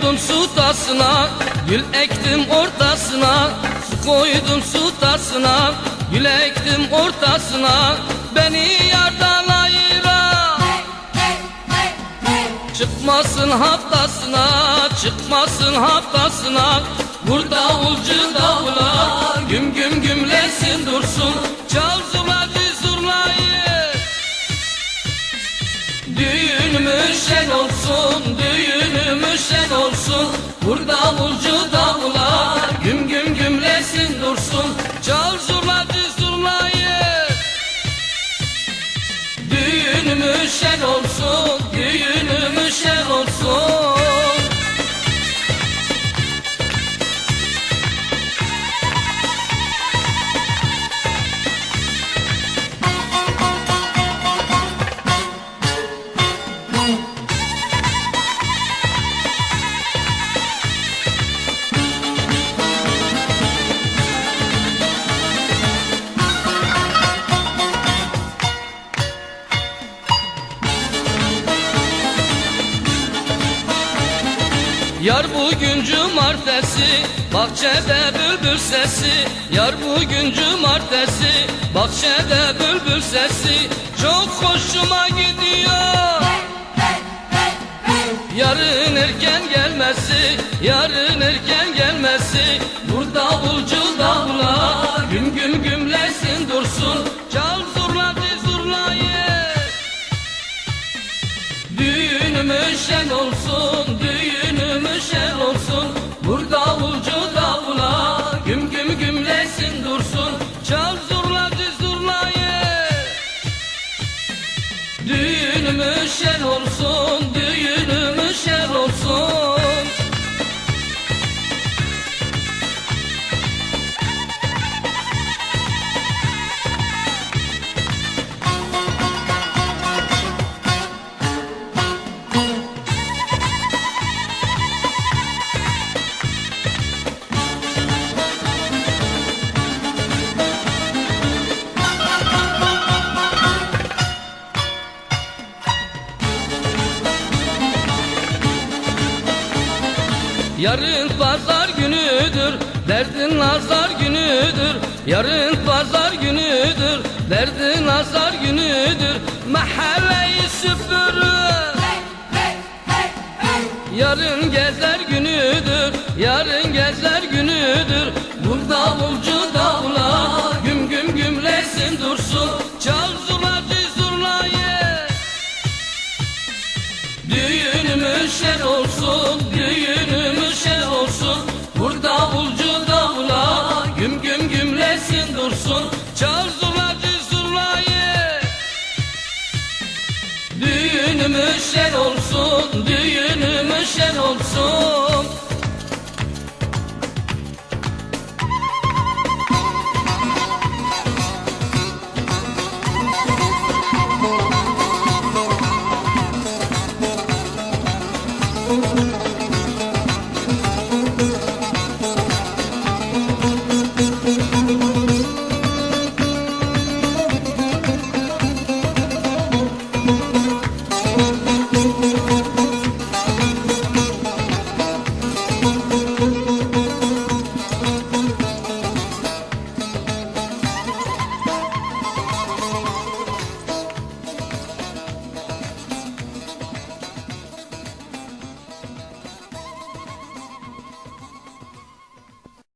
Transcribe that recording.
koydum su tasına Gül ektim ortasına. Su koydum su tasına Gül ektim ortasına. Beni yardan ayıran Çıkmasın haftasına, çıkmasın haftasına. Vur davulcu davula, şen olsun, düğünümüz şen olsun Yar bugün cumartesi Bahçede bülbül sesi. Yar bugün cumartesi Bahçede bülbül sesi. Çok hoşuma gidiyor. Yarın erken gelmesi Yarın erken gelmesi. Burada davulcu davula Güm güm gümlesin dursun. Çal zurnacı zurnayı Düğünümüz şen olsun, Düğünümüz şen olsun, Yarın pazar günüdür, derdin nazar günüdür. Yarın pazar günüdür, derdin nazar günüdür. Mahalleyi süpürür. Yarın gezer günüdür, yarın gezer günüdür. Bu davulcu davula, güm güm gümlesin dursun. Çal zurnacı zurnayı. Düğünümüz şen olsun, Vur davulcu davula, güm güm gümlesin dursun. Çal zurnacı zurnayı. Düğünümüz şen olsun, düğünümüz şen olsun. Müzik